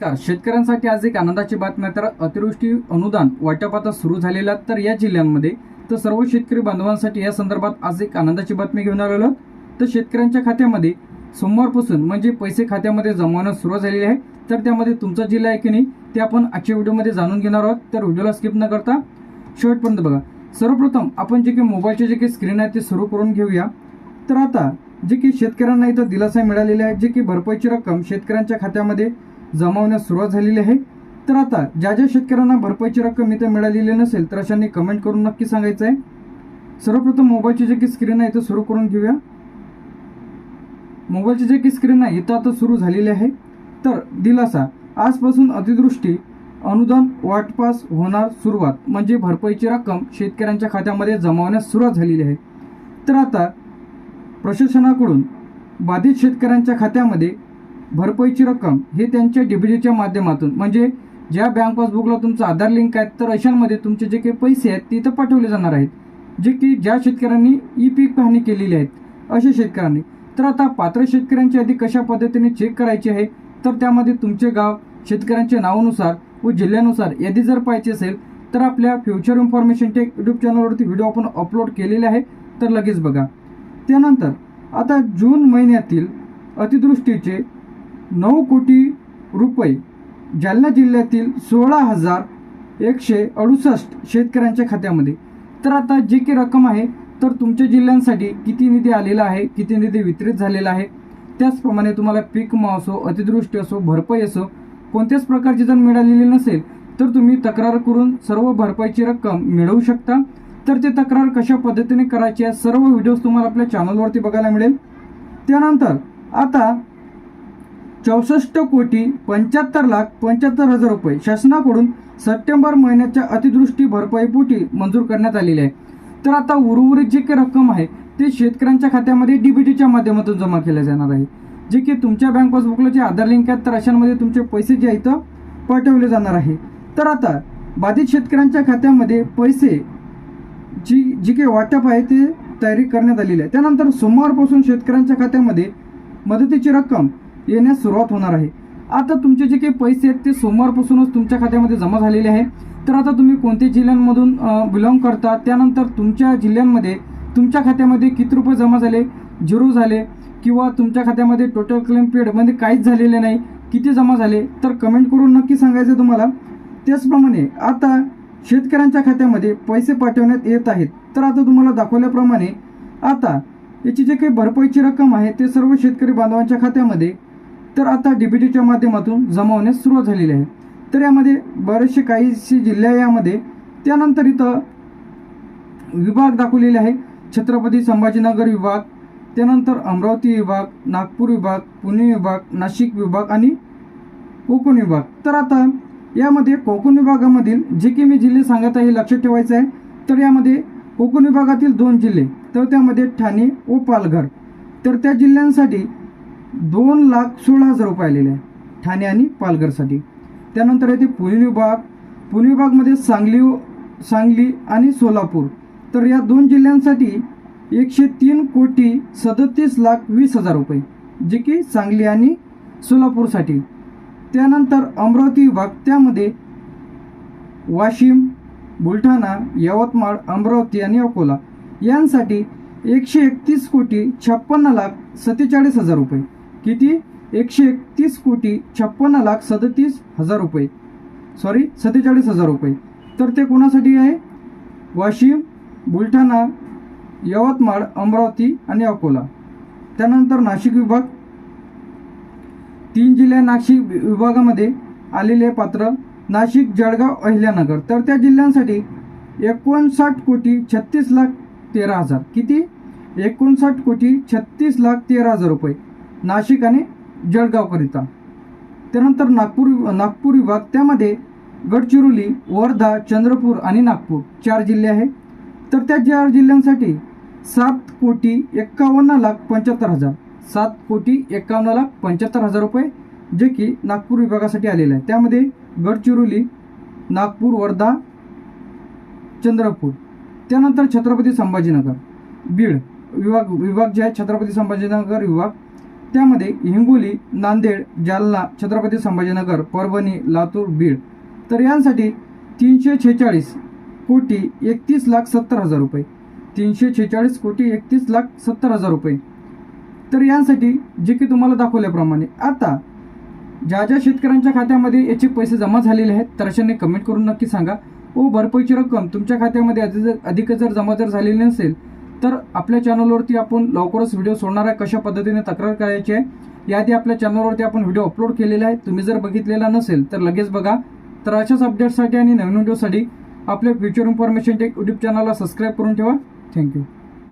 नमस्कार. शेतकऱ्यांसाठी आज एक आनंदाची बातमी तर अतिवृष्टी अनुदान वाटपात सुरू झालेला तर या जिल्ह्यांमध्ये तर सर्व शेतकरी बांधवांसाठी या संदर्भात आज एक आनंदाची बातमी घेऊन आलेलो तर शेतकऱ्यांच्या खात्यामध्ये सोमवारपासून म्हणजे पैसे खात्यामध्ये जमवणं सुरू झालेली आहे. तर त्यामध्ये तुमचा जिल्हा आहे की नाही ते आपण आजच्या व्हिडिओमध्ये जाणून घेणार आहोत. तर व्हिडिओला स्किप न करता शेवटपर्यंत बघा. सर्वप्रथम आपण जे काही मोबाईलचे जे काही स्क्रीन आहे ते सुरू करून घेऊया. तर आता जे की शेतकऱ्यांना इथं दिलासा मिळालेला आहे जे की भरपाईची रक्कम शेतकऱ्यांच्या खात्यामध्ये जमावण्यास सुरुवात झालेली आहे. तर आता ज्या ज्या शेतकऱ्यांना भरपाईची रक्कम इथं मिळालेली नसेल तर अशांनी कमेंट करून नक्की सांगायचं आहे. सर्वप्रथम मोबाईलची जे की स्क्रीन आहे इथं सुरू करून घेऊया. मोबाईलची जे की स्क्रीन आहे इथं आता सुरू झालेली आहे. तर दिलासा आजपासून अतिदृष्टी अनुदान वाटपास होणार सुरुवात म्हणजे भरपाईची रक्कम शेतकऱ्यांच्या खात्यामध्ये जमावण्यास सुरुवात झालेली आहे. तर आता प्रशासनाकडून बाधित शेतकऱ्यांच्या खात्यामध्ये भरपाईची रक्कम हे त्यांच्या डीबीटीच्या माध्यमातून म्हणजे ज्या बँक पासबुकला तुमचं आधार लिंक आहे तर अशांमध्ये तुमचे जे काही पैसे आहेत ते इथं पाठवले जाणार आहेत. जे की ज्या शेतकऱ्यांनी ई पीक पाहणी केलेली आहेत अशा शेतकऱ्यांनी. तर आता पात्र शेतकऱ्यांची यादी कशा पद्धतीने चेक करायची आहे तर त्यामध्ये तुमचे गाव शेतकऱ्यांच्या नावानुसार व जिल्ह्यानुसार यादी जर पाहिजे असेल तर आपल्या फ्युचर इन्फॉर्मेशन टेक यूट्यूब चॅनलवरती व्हिडिओ आपण अपलोड केलेले आहे तर लगेच बघा. त्यानंतर आता जून महिन्यातील अतिदृष्टीचे नऊ कोटी रुपये जालना जिल्ह्यातील सोळा हजार एकशे अडुसष्ट शेतकऱ्यांच्या खात्यामध्ये. तर आता जी की रक्कम आहे तर तुमच्या जिल्ह्यांसाठी किती निधी आलेला आहे किती निधी वितरित झालेला आहे त्याचप्रमाणे तुम्हाला पीक विमा असो अतिदृष्टी असो भरपाई असो कोणत्याच प्रकारची जर मिळालेली नसेल तर तुम्ही तक्रार करून सर्व भरपाईची रक्कम मिळवू शकता. तर ते तक्रार कशा पद्धतीने करायची आहे सर्व व्हिडिओज तुम्हाला आपल्या चॅनलवरती बघायला मिळेल. त्यानंतर आता चौसष्ट कोटी पंच्याहत्तर लाख पंच्याहत्तर हजार रुपये शासनाकडून सप्टेंबर महिन्याच्या अतिदृष्टी भरपाईपोटी मंजूर करण्यात आलेली आहे. तर आता उर्वरित जी काही रक्कम आहे ते शेतकऱ्यांच्या खात्यामध्ये डीबीटीच्या माध्यमातून जमा केल्या जाणार आहे. जे की तुमच्या बँक पासबुकला जे आधार लिंक आहेत तर अशांमध्ये तुमचे पैसे जे आहेत पाठवले जाणार आहे. तर आता बाधित शेतकऱ्यांच्या खात्यामध्ये पैसे जी जी काही वाटप आहे ते तयारी करण्यात आलेली आहे. त्यानंतर सोमवारपासून शेतकऱ्यांच्या खात्यामध्ये मदतीची रक्कम येण्यास सुरुवात होणार आहे. आता तुमचे जे काही पैसे आहेत ते सोमवारपासूनच तुमच्या खात्यामध्ये जमा झालेले आहे. तर आता तुम्ही कोणत्या जिल्ह्यांमधून बिलॉंग करता त्यानंतर तुमच्या जिल्ह्यांमध्ये तुमच्या खात्यामध्ये किती रुपये जमा झाले? झिरो झाले. किंवा तुमच्या खात्यामध्ये टोटल क्लेम पिरियडमध्ये काहीच झालेले नाही. किती जमा झाले? तर कमेंट करून नक्की सांगायचं तुम्हाला. त्याचप्रमाणे आता शेतकऱ्यांच्या खात्यामध्ये पैसे पाठवण्यात येत आहेत. तर आता तुम्हाला दाखवल्याप्रमाणे आता याची जे काही भरपाईची रक्कम आहे ते सर्व शेतकरी बांधवांच्या खात्यामध्ये तर आता डी पी टीच्या माध्यमातून जमावण्यास सुरुवात झालेली आहे. तर यामध्ये बरेचसे काहीशी जिल्हे यामध्ये. त्यानंतर इथं विभाग दाखवलेले आहे. छत्रपती संभाजीनगर विभाग त्यानंतर अमरावती विभाग नागपूर विभाग पुणे विभाग नाशिक विभाग आणि कोकण विभाग. तर आता यामध्ये कोकण विभागामधील जे की मी जिल्हे सांगत आहे हे लक्षात ठेवायचं आहे. तर यामध्ये कोकण विभागातील दोन जिल्हे. तर त्यामध्ये ठाणे व पालघर. तर त्या जिल्ह्यांसाठी दोन लाख सोळा हजार रुपये आलेले आहे ठाणे आणि पालघरसाठी. त्यानंतर येते पुणे विभाग. पुणे विभागमध्ये सांगली सांगली आणि सोलापूर. तर या दोन जिल्ह्यांसाठी एकशे तीन कोटी सदतीस लाख वीस हजार रुपये जे की सांगली आणि सोलापूरसाठी. त्यानंतर अमरावती विभाग त्यामध्ये वाशिम बुलढाणा यवतमाळ अमरावती आणि अकोला. यांसाठी एकशे एकतीस कोटी छप्पन्न लाख सत्तेचाळीस हजार रुपये. किती? एकशे एकतीस कोटी छप्पन्न लाख सदतीस हजार रुपये. सॉरी सत्तेचाळीस हजार रुपये. तर ते कोणासाठी आहे? वाशिम बुलढाणा यवतमाळ अमरावती आणि अकोला. त्यानंतर नाशिक विभाग. तीन जिल्ह्या नाशिक विभागामध्ये आलेले पात्र नाशिक जळगाव अहिल्यानगर. तर त्या जिल्ह्यांसाठी एकोणसाठ कोटी छत्तीस लाख तेरा हजार. किती? एकोणसाठ कोटी छत्तीस लाख तेरा हजार रुपये. नाशिक आणि जळगावकरिता. त्यानंतर नागपूर नागपूर विभाग त्यामध्ये गडचिरोली वर्धा चंद्रपूर आणि नागपूर चार जिल्हे आहेत. तर त्या चार जिल्ह्यांसाठी सात कोटी एक्कावन्न लाख पंच्याहत्तर हजार सात कोटी एक्कावन्न लाख पंच्याहत्तर हजार रुपये जे की नागपूर विभागासाठी आलेले आहे त्यामध्ये गडचिरोली नागपूर वर्धा चंद्रपूर. त्यानंतर छत्रपती संभाजीनगर बीड विभाग विभाग जे आहे छत्रपती संभाजीनगर विभाग त्यामध्ये हिंगोली नांदेड जालना छत्रपती संभाजीनगर परभणी लातूर बीड. तर यांसाठी तीनशे छेचाळीस कोटी एकतीस लाख सत्तर हजार रुपये. तीनशे छेचाळीस कोटी एकतीस लाख सत्तर हजार रुपये. तर यांसाठी जे की तुम्हाला दाखवल्याप्रमाणे आता ज्या ज्या शेतकऱ्यांच्या खात्यामध्ये याचे पैसे जमा झालेले आहेत तर अशाने कमेंट करून नक्की सांगा. व भरपाईची रक्कम तुमच्या खात्यामध्ये अधिक जर- जर जमा जर झालेली नसेल तर आपल्या चॅनलवरती आपण लवकरच व्हिडिओ सोडणार आहे. कशा पद्धतीने तक्रार करायची आहे याआधी आपल्या चॅनलवरती आपण व्हिडिओ अपलोड केलेला आहे तुम्ही जर बघितलेला नसेल तर लगेच बघा. तर अशाच अपडेटसाठी आणि नवीन व्हिडिओसाठी आपल्या फ्युचर इन्फॉर्मेशन टेक यूट्यूब चॅनलला सबस्क्राईब करून ठेवा. Thank you